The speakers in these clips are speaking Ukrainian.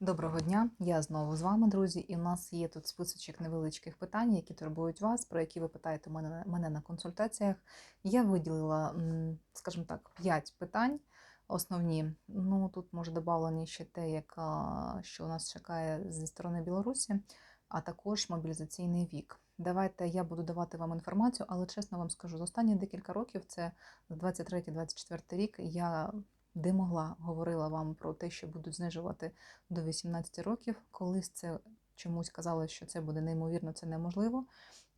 Доброго дня, я знову з вами, друзі, і у нас є тут списочок невеличких питань, які турбують вас, про які ви питаєте мене, мене на консультаціях. Я виділила, скажімо так, 5 питань основні. Ну, тут може додавлені ще те, яка, що нас чекає зі сторони Білорусі, а також мобілізаційний вік. Давайте я буду давати вам інформацію, але чесно вам скажу, за останні декілька років, це 23-24 рік, я де могла говорила вам про те, що будуть знижувати до 18 років. Колись це чомусь казали, що це буде неймовірно, це неможливо.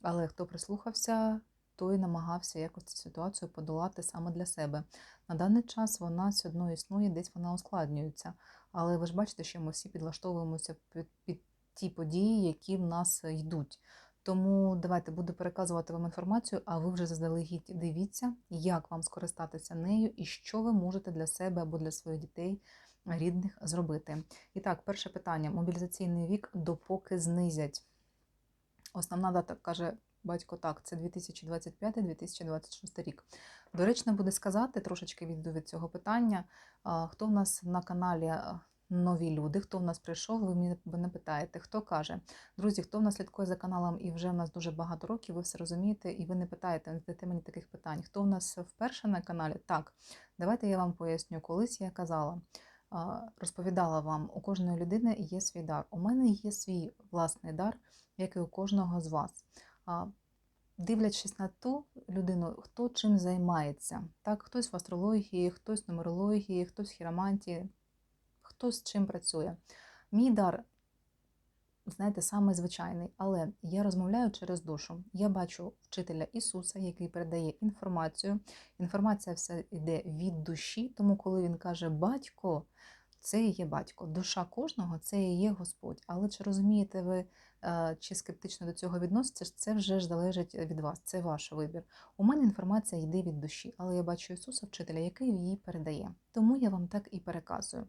Але хто прислухався, той намагався якось цю ситуацію подолати саме для себе. На даний час вона все одно існує, десь вона ускладнюється. Але ви ж бачите, що ми всі підлаштовуємося під, під ті події, які в нас йдуть. Тому давайте буду переказувати вам інформацію, а ви вже заздалегідь дивіться, як вам скористатися нею і що ви можете для себе або для своїх дітей рідних зробити. І так, перше питання: мобілізаційний вік допоки знизять. Основна дата каже батько так: це 2025-2026 рік. Доречно буде сказати, трошечки відійду від цього питання. Хто в нас на каналі а, нові люди, хто в нас прийшов, ви мене- питаєте, хто каже. Друзі, хто в нас слідкує за каналом і вже в нас дуже багато років, ви все розумієте, і ви не питаєте, не задаєте мені таких питань. Хто в нас вперше на каналі? Так, давайте я вам поясню. Колись я казала, розповідала вам, у кожної людини є свій дар. У мене є свій власний дар, як і у кожного з вас. Дивлячись на ту людину, хто чим займається. Так, хтось в астрології, хтось в нумерології, хтось в хіромантії, хто з чим працює. Мій дар, знаєте, самий звичайний, але я розмовляю через душу. Я бачу вчителя Ісуса, який передає інформацію. Інформація все йде від душі, тому коли він каже батько, це і є батько. Душа кожного це і є Господь. Але чи розумієте ви, е, чи скептично до цього відноситься, це вже ж залежить від вас, це ваш вибір. У мене інформація йде від душі, але я бачу Ісуса, вчителя, який її передає. Тому я вам так і переказую.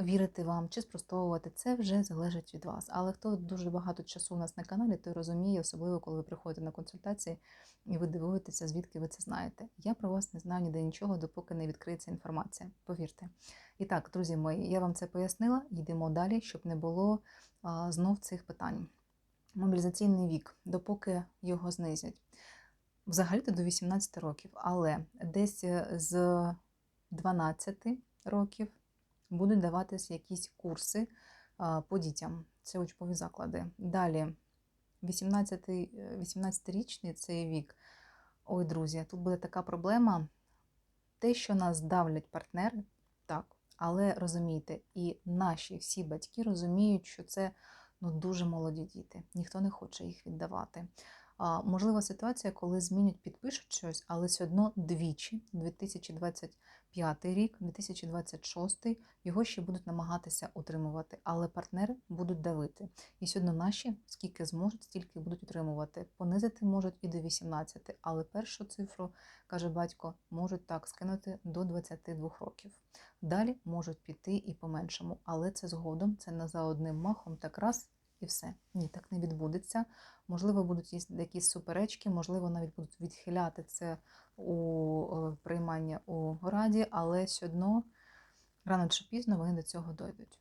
Вірити вам чи спростовувати, це вже залежить від вас. Але хто дуже багато часу у нас на каналі, той розуміє, особливо коли ви приходите на консультації і ви дивуєтеся, звідки ви це знаєте. Я про вас не знаю ніде нічого, допоки не відкриється інформація. Повірте. І так, друзі мої, я вам це пояснила. Йдемо далі, щоб не було а, знов цих питань. Мобілізаційний вік, допоки його знизять. Взагалі-то до 18 років, але десь е, з 12 років будуть даватися якісь курси по дітям. Це учбові заклади. Далі, 18 е, 18-річний цей вік. Ой, друзі, тут буде така проблема. Те, що нас давлять партнери, так, але розумійте, і наші всі батьки розуміють, що це ну, дуже молоді діти. Ніхто не хоче їх віддавати. А, можлива ситуація, коли змінять, підпишуть щось, але все одно двічі, 2025 рік, 2026, його ще будуть намагатися утримувати, але партнери будуть давити. І одно наші, скільки зможуть, стільки будуть утримувати. Понизити можуть і до 18, але першу цифру, каже батько, можуть так скинути до 22 років. Далі можуть піти і по-меншому, але це згодом, це не за одним махом, так раз і все. Ні, так не відбудеться. Можливо, будуть якісь суперечки, можливо, навіть будуть відхиляти це у е, приймання у раді, але все одно рано чи пізно вони до цього дойдуть.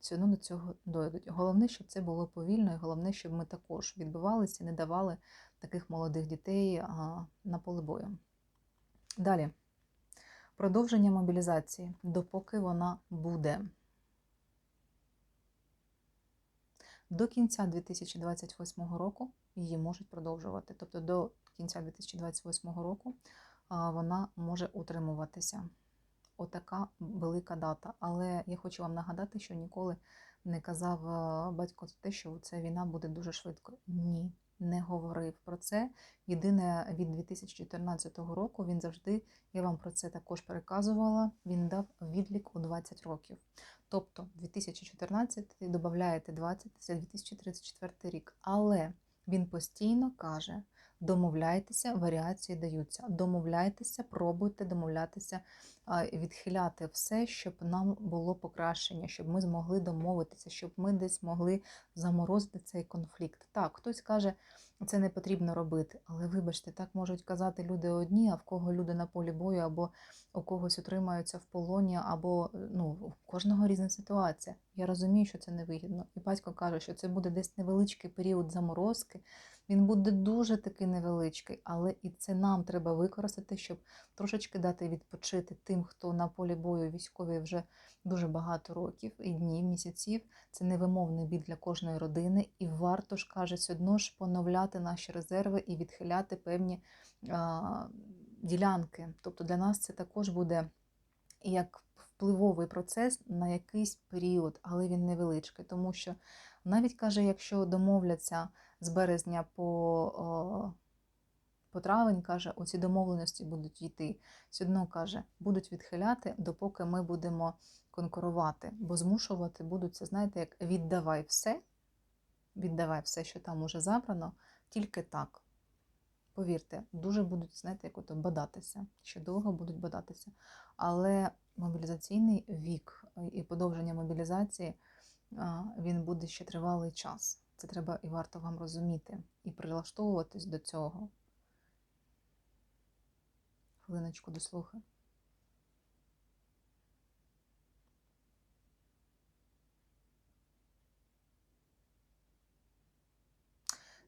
Все одно до цього дойдуть. Головне, щоб це було повільно, і головне, щоб ми також відбивалися і не давали таких молодих дітей на поле бою. Далі. Продовження мобілізації, допоки вона буде. До кінця 2028 року її можуть продовжувати. Тобто до кінця 2028 року вона може утримуватися. Отака велика дата. Але я хочу вам нагадати, що ніколи не казав батько те, що ця війна буде дуже швидко. Ні, не говорив про це. Єдине від 2014 року він завжди, я вам про це також переказувала. Він дав відлік у 20 років. Тобто 2014 додаєте 20, це 2034 рік. Але він постійно каже: домовляйтеся, варіації даються. Домовляйтеся, пробуйте домовлятися відхиляти все, щоб нам було покращення, щоб ми змогли домовитися, щоб ми десь могли заморозити цей конфлікт. Так, хтось каже, це не потрібно робити, але вибачте, так можуть казати люди одні, а в кого люди на полі бою, або у когось утримаються в полоні, або ну, у кожного різна ситуація. Я розумію, що це невигідно. І батько каже, що це буде десь невеличкий період заморозки. Він буде дуже такий невеличкий, але і це нам треба використати, щоб трошечки дати відпочити тим, хто на полі бою військові вже дуже багато років і днів, місяців. Це невимовний біль для кожної родини, і варто ж каже, все одно ж поновляти наші резерви і відхиляти певні ділянки. Тобто для нас це також буде як впливовий процес на якийсь період, але він невеличкий, тому що навіть каже, якщо домовляться з березня по, по травень, каже, оці домовленості будуть йти. Все одно каже, будуть відхиляти, допоки ми будемо конкурувати, бо змушувати будуть це, знаєте, як віддавай все, віддавай все, що там уже забрано, тільки так. Повірте, дуже будуть, знаєте, як ото бадатися, ще довго будуть бадатися. Але мобілізаційний вік і подовження мобілізації він буде ще тривалий час. Це треба і варто вам розуміти і прилаштовуватись до цього. Хвилиночку дослухай.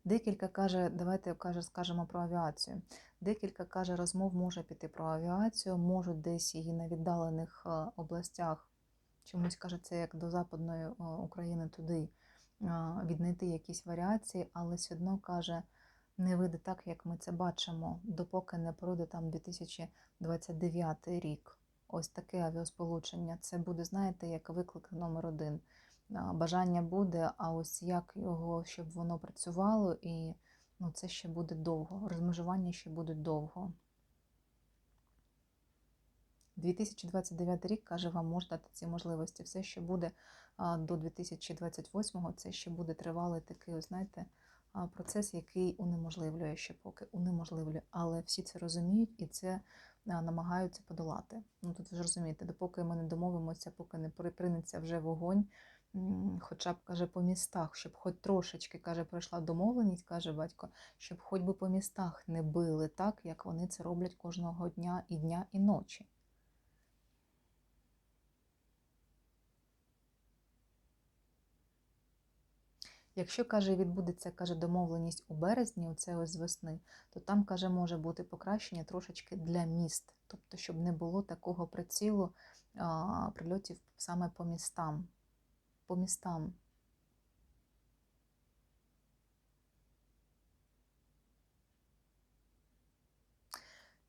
Декілька каже, давайте каже, скажемо про авіацію. Декілька каже, розмов може піти про авіацію, можуть десь її на віддалених областях. Чомусь каже, це як до Западної України туди віднайти якісь варіації, але все одно каже, не вийде так, як ми це бачимо, допоки не пройде там 2029 рік. Ось таке авіасполучення. Це буде, знаєте, як виклик номер один. Бажання буде, а ось як його, щоб воно працювало, і ну, це ще буде довго. Розмежування ще буде довго. 2029 рік, каже, вам може дати ці можливості. Все, що буде до 2028-го, це ще буде тривалий такий, знаєте, процес, який унеможливлює ще поки унеможливлює. Але всі це розуміють і це намагаються подолати. Ну тут ви ж розумієте, допоки ми не домовимося, поки не припиниться вже вогонь. Хоча б каже по містах, щоб хоч трошечки каже, пройшла домовленість, каже батько, щоб хоч би по містах не били так, як вони це роблять кожного дня і дня, і ночі. Якщо, каже, відбудеться каже, домовленість у березні, оце ось з весни, то там, каже, може бути покращення трошечки для міст, тобто, щоб не було такого прицілу а, прильотів саме по містам. По містам.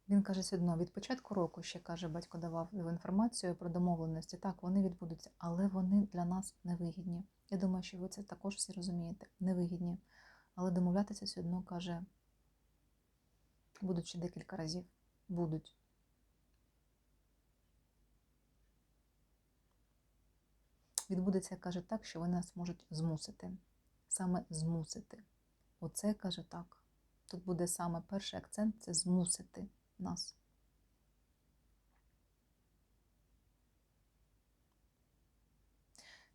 Він каже все від початку року ще каже, батько давав інформацію про домовленості. Так, вони відбудуться, але вони для нас невигідні. Я думаю, що ви це також всі розумієте, невигідні. Але домовлятися все каже, будуть ще декілька разів. Будуть. Відбудеться, каже, так, що вони нас можуть змусити. Саме змусити. Оце каже так. Тут буде саме перший акцент це змусити нас.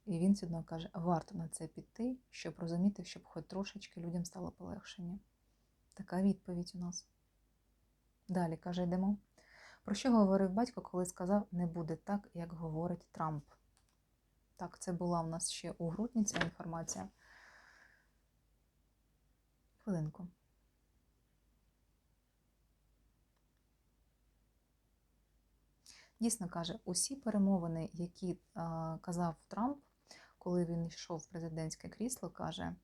І він все каже, варто на це піти, щоб розуміти, щоб хоч трошечки людям стало полегшення. Така відповідь у нас. Далі, каже, йдемо. Про що говорив батько, коли сказав, не буде так, як говорить Трамп? Так, це була в нас ще у грудні ця інформація. Хвилинку. Дійсно каже, усі перемовини, які а, казав Трамп, коли він йшов в президентське крісло, каже,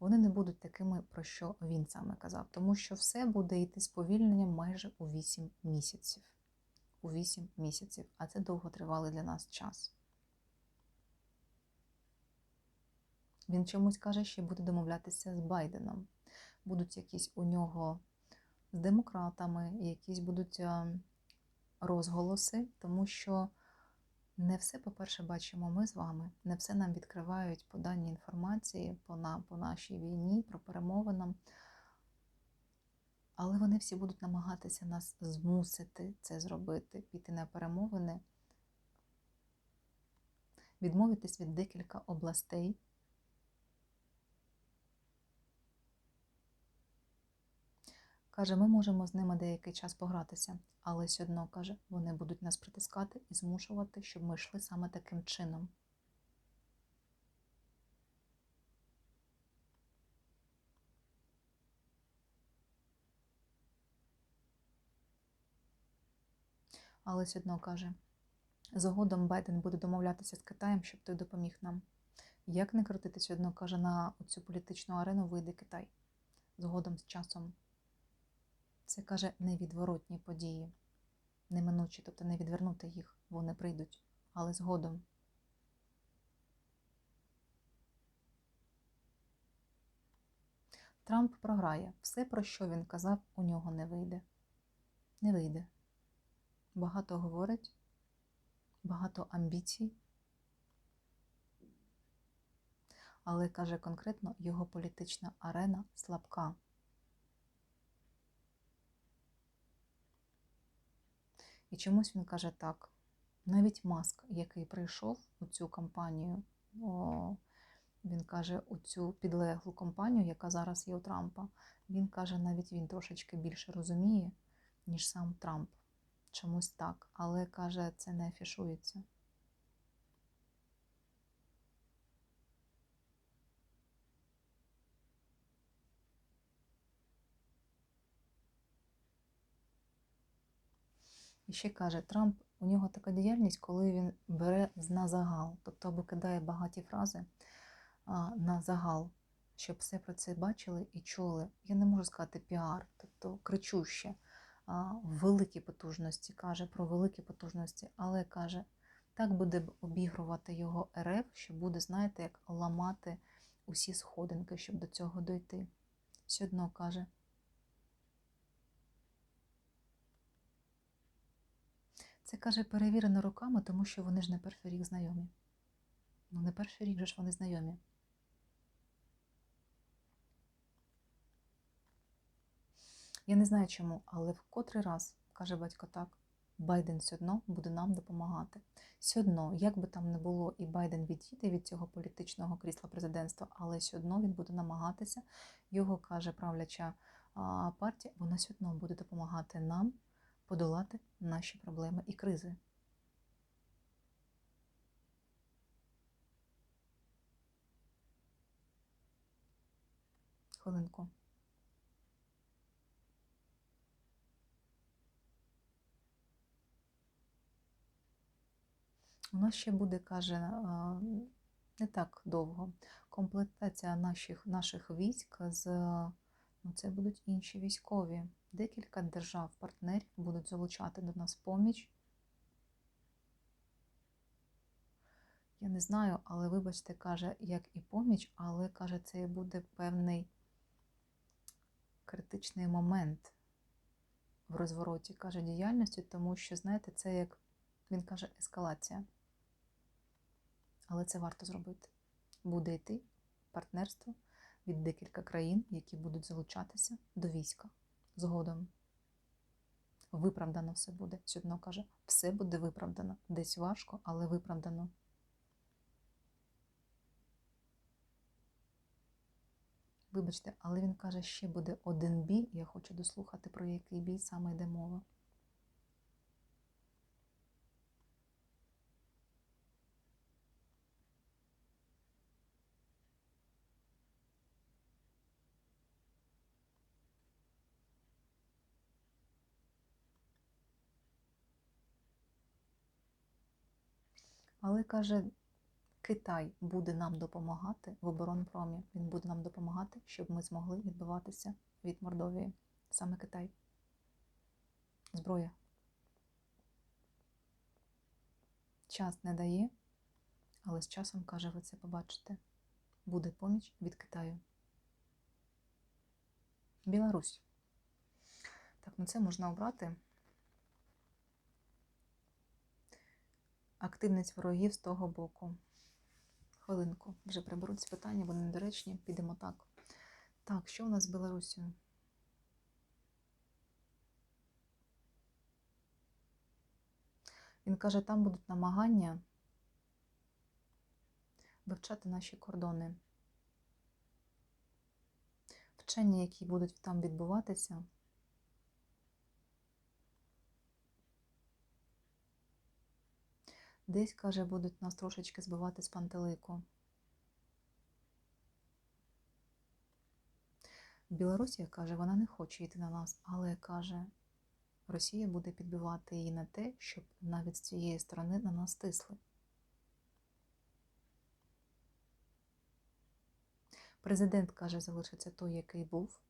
вони не будуть такими, про що він саме казав, тому що все буде йти сповільненням майже у 8 місяців. У 8 місяців, а це довготривалий для нас час. Він чомусь каже, що буде домовлятися з Байденом. Будуть якісь у нього з демократами, якісь будуть розголоси, тому що не все, по-перше, бачимо ми з вами, не все нам відкривають по даній інформації по, на, по нашій війні, про перемовинам. Але вони всі будуть намагатися нас змусити це зробити, піти на перемовини, відмовитись від декілька областей. Каже, ми можемо з ними деякий час погратися, але все одно, каже, вони будуть нас притискати і змушувати, щоб ми йшли саме таким чином. Але все одно каже, згодом Байден буде домовлятися з Китаєм, щоб той допоміг нам. Як не крутити, все одно каже, на цю політичну арену вийде Китай згодом з часом. Це каже невідворотні події, неминучі, тобто не відвернути їх, вони прийдуть, але згодом. Трамп програє. Все, про що він казав, у нього не вийде. Не вийде. Багато говорить, багато амбіцій. Але каже конкретно, його політична арена слабка. І чомусь він каже так. Навіть Маск, який прийшов у цю кампанію, о, він каже, у цю підлеглу компанію, яка зараз є у Трампа, він каже, навіть він трошечки більше розуміє, ніж сам Трамп. Чомусь так, але каже, це не афішується. І ще каже, Трамп, у нього така діяльність, коли він бере на загал, тобто або кидає багаті фрази на загал, щоб все про це бачили і чули. Я не можу сказати піар, тобто кричуще, великі потужності, каже про великі потужності, але каже, так буде обігрувати його РФ, що буде, знаєте, як ламати усі сходинки, щоб до цього дойти. Все одно каже. Це каже перевірено руками, тому що вони ж не перший рік знайомі. Ну, не перший рік же ж вони знайомі. Я не знаю чому, але в котрий раз, каже батько так, Байден все одно буде нам допомагати. Все одно, як би там не було, і Байден відійде від цього політичного крісла президентства, але все одно він буде намагатися, його каже правляча партія, вона все одно буде допомагати нам подолати наші проблеми і кризи. Хвилинку. У нас ще буде, каже, не так довго. Комплектація наших наших військ з це будуть інші військові. Декілька держав-партнерів будуть залучати до нас поміч. Я не знаю, але, вибачте, каже, як і поміч, але каже, це буде певний критичний момент в розвороті, каже, діяльності, тому що, знаєте, це як він каже, ескалація. Але це варто зробити. Буде йти партнерство від декілька країн, які будуть залучатися до війська згодом. Виправдано все буде. Сьогодно каже, все буде виправдано. Десь важко, але виправдано. Вибачте, але він каже, ще буде один бій. Я хочу дослухати, про який бій саме йде мова. Але каже, Китай буде нам допомагати в оборонпромі. Він буде нам допомагати, щоб ми змогли відбиватися від Мордовії. Саме Китай. Зброя. Час не дає, але з часом, каже, ви це побачите. Буде поміч від Китаю. Білорусь. Так, ну це можна обрати. активність ворогів з того боку. Хвилинку. Вже приберуть ці питання, вони недоречні, підемо так. Так, що у нас з Білорусі? Він каже, там будуть намагання вивчати наші кордони. Вчення, які будуть там відбуватися. Десь, каже, будуть нас трошечки збивати з пантелику. Білорусія каже, вона не хоче йти на нас, але каже, Росія буде підбивати її на те, щоб навіть з цієї сторони на нас тисли. Президент каже, залишиться той, який був.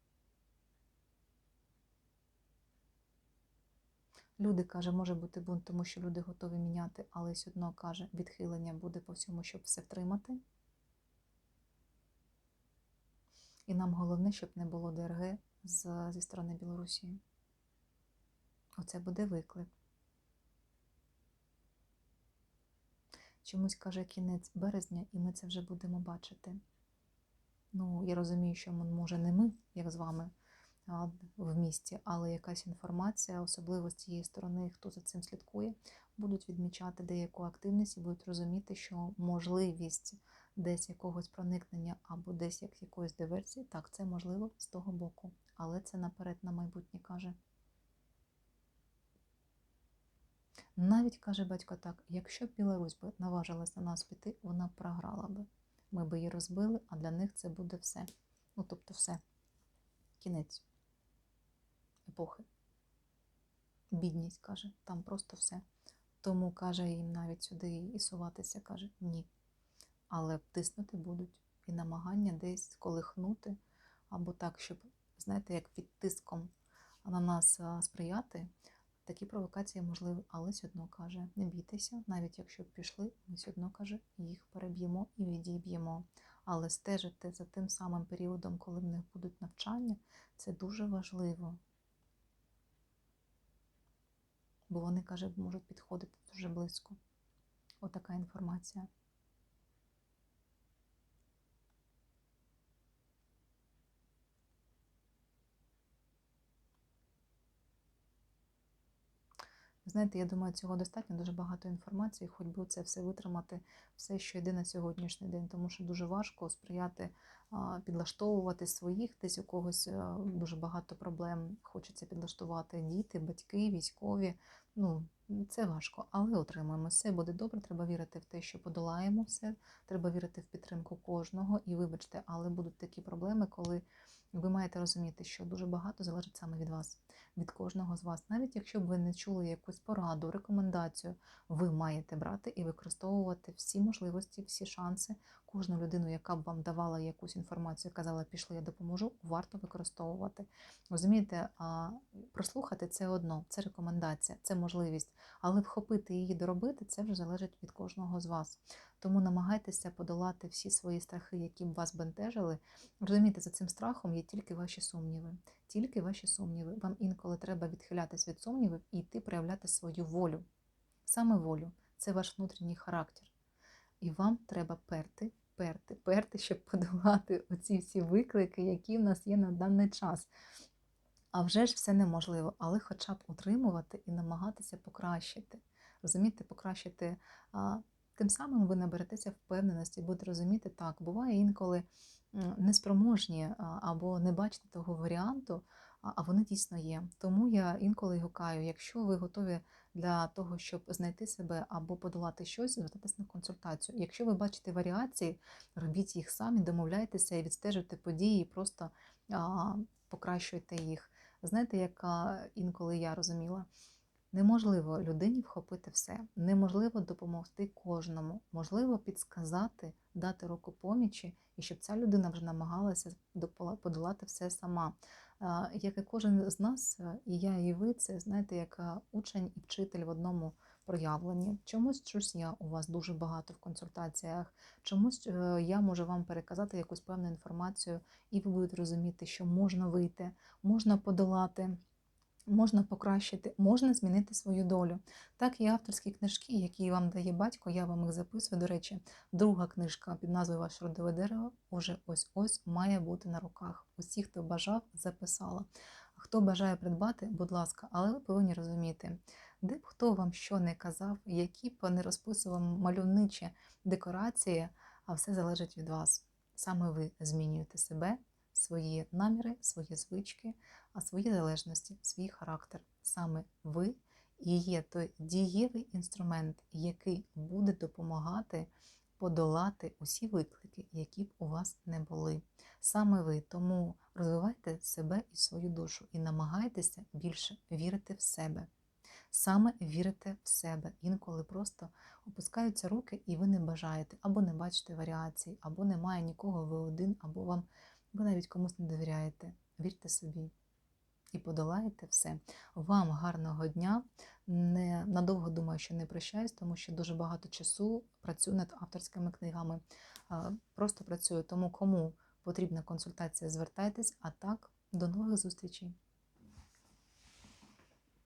Люди каже, може бути бунт, тому що люди готові міняти, але все одно каже, відхилення буде по всьому, щоб все втримати. І нам головне, щоб не було ДРГ з, зі сторони Білорусі. Оце буде виклик. Чомусь каже кінець березня, і ми це вже будемо бачити. Ну, я розумію, що може не ми, як з вами, в місті, але якась інформація, особливо з цієї сторони, хто за цим слідкує, будуть відмічати деяку активність і будуть розуміти, що можливість десь якогось проникнення або десь як якоїсь диверсії, так, це можливо з того боку. Але це наперед на майбутнє каже. Навіть каже батько так: якщо б Білорусь би наважилась на нас піти, вона б програла би. Ми би її розбили, а для них це буде все. Ну, тобто, все. Кінець епохи. Бідність каже, там просто все. Тому каже їм навіть сюди і суватися, каже ні. Але тиснути будуть і намагання десь колихнути, або так, щоб, знаєте, як під тиском на нас сприяти. Такі провокації можливі, але все одно каже, не бійтеся, навіть якщо пішли, ми все одно каже, їх переб'ємо і відіб'ємо. Але стежити за тим самим періодом, коли в них будуть навчання, це дуже важливо. Бо вони, каже, можуть підходити дуже близько. Отака інформація. Знаєте, я думаю, цього достатньо дуже багато інформації, хоч би це все витримати, все, що йде на сьогоднішній день, тому що дуже важко сприяти, підлаштовувати своїх, десь у когось дуже багато проблем. Хочеться підлаштувати діти, батьки, військові. Ну, це важко, але отримаємо. Все буде добре. Треба вірити в те, що подолаємо все. Треба вірити в підтримку кожного. І вибачте, але будуть такі проблеми, коли ви маєте розуміти, що дуже багато залежить саме від вас, від кожного з вас. Навіть якщо б ви не чули якусь пораду, рекомендацію, ви маєте брати і використовувати всі можливості, всі шанси. Кожну людину, яка б вам давала якусь інформацію, казала, пішли, я допоможу, варто використовувати. Розумієте, прослухати це одно, це рекомендація, це можливість, але вхопити її доробити це вже залежить від кожного з вас. Тому намагайтеся подолати всі свої страхи, які б вас бентежили. Розумієте, за цим страхом є тільки ваші сумніви. Тільки ваші сумніви. Вам інколи треба відхилятись від сумнівів і йти проявляти свою волю. Саме волю це ваш внутрішній характер. І вам треба перти, перти, перти, щоб подолати оці всі виклики, які в нас є на даний час. А вже ж все неможливо, але хоча б утримувати і намагатися покращити. Розумієте, покращити Тим самим ви наберетеся впевненості, будете розуміти, так, буває інколи неспроможні або не бачите того варіанту, а вони дійсно є. Тому я інколи гукаю, якщо ви готові для того, щоб знайти себе або подолати щось, звертатись на консультацію. Якщо ви бачите варіації, робіть їх самі, домовляйтеся і відстежуйте події, просто покращуйте їх. Знаєте, як інколи я розуміла? Неможливо людині вхопити все, неможливо допомогти кожному, можливо підсказати, дати руку помічі, і щоб ця людина вже намагалася подолати все сама. Як і кожен з нас, і я, і ви, це знаєте, як учень і вчитель в одному проявленні. Чомусь щось я у вас дуже багато в консультаціях, чомусь е, я можу вам переказати якусь певну інформацію, і ви будете розуміти, що можна вийти, можна подолати можна покращити, можна змінити свою долю. Так і авторські книжки, які вам дає батько, я вам їх записую. До речі, друга книжка під назвою Ваше родове дерево уже ось-ось має бути на руках. Усі, хто бажав, записала. Хто бажає придбати, будь ласка, але ви повинні розуміти, де б хто вам що не казав, які б не розписував мальовничі декорації, а все залежить від вас. Саме ви змінюєте себе, свої наміри, свої звички, а свої залежності, свій характер. Саме ви і є той дієвий інструмент, який буде допомагати подолати усі виклики, які б у вас не були. Саме ви тому розвивайте себе і свою душу і намагайтеся більше вірити в себе. Саме вірите в себе. Інколи просто опускаються руки, і ви не бажаєте, або не бачите варіацій, або немає нікого, ви один, або вам ви навіть комусь не довіряєте. Вірте собі і подолаєте все. Вам гарного дня. Не надовго думаю, що не прощаюсь, тому що дуже багато часу працюю над авторськими книгами. Просто працюю. Тому кому потрібна консультація, звертайтесь. А так, до нових зустрічей.